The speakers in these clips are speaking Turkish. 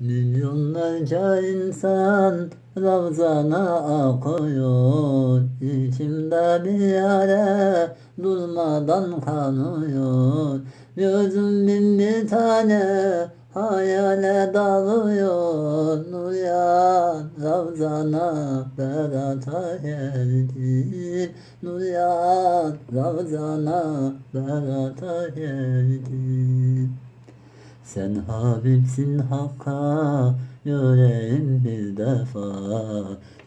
Milyonlarca insan Ravzana akıyor İçimde bir yare durmadan kanıyor. Gözüm bin bir tane hayale dalıyor. Nur ya Ravzana Berat'a geldim Nur ya Ravzana Berat'a geldim sen Habibsin Hakk'a yüreğim bir defa.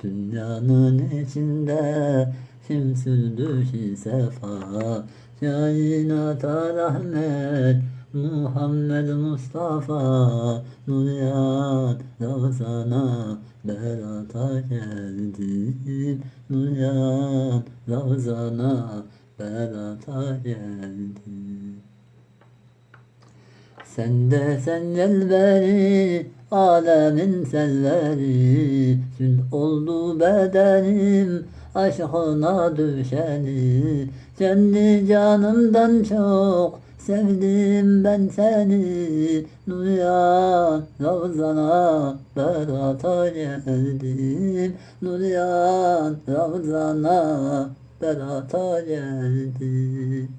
Dünyanın içinde kim sürdü ki sefa? Kainata rahmet Muhammed Mustafa. Nuryan Ravzana Berat'a geldim Nuryan Ravzana Berat'a geldim sen de sen gel beni alemin selleri. Sün oldu bedenim aşkına düşeni. Kendi canımdan çok sevdim ben seni. Nuryan Ravzana Berat'a geldim. Nuryan Ravzana Berat'a geldim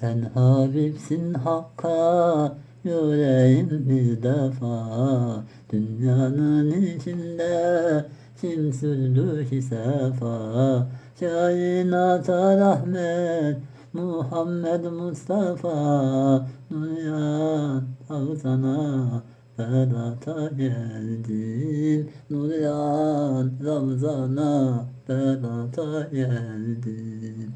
sen Habibsin Hakk'a yüreğim bir defa. Dünyanın içinde kim sürdü ki sefa? Kainata rahmet Muhammed Mustafa. Nuryan Ravzana Berat'a geldim Nuryan Ravzana Berat'a geldim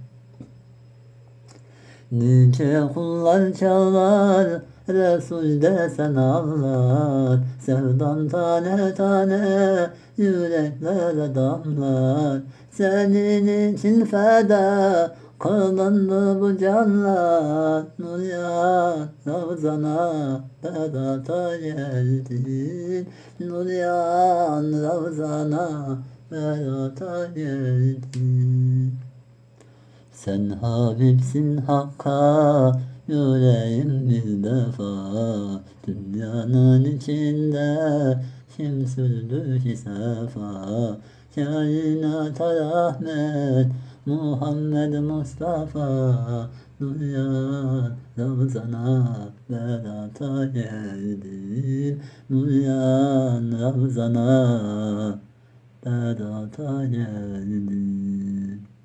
Nice kullar çalar Resul desen ağlar. Sevdan tane tane Yüreklere damlar. Senin için feda Kılındı bu canlar. Nur ya Ravzana Berat'a geldin Nur ya Ravzana Berat'a geldin sen Habibsin Hakk'a yüreğim bir defa. Dünyanın içinde kim sürdü ki sefa? Kainata rahmet Muhammed Mustafa. Nuryan Ravzana Berat'a geldin Nuryan Ravzana Berat'a geldin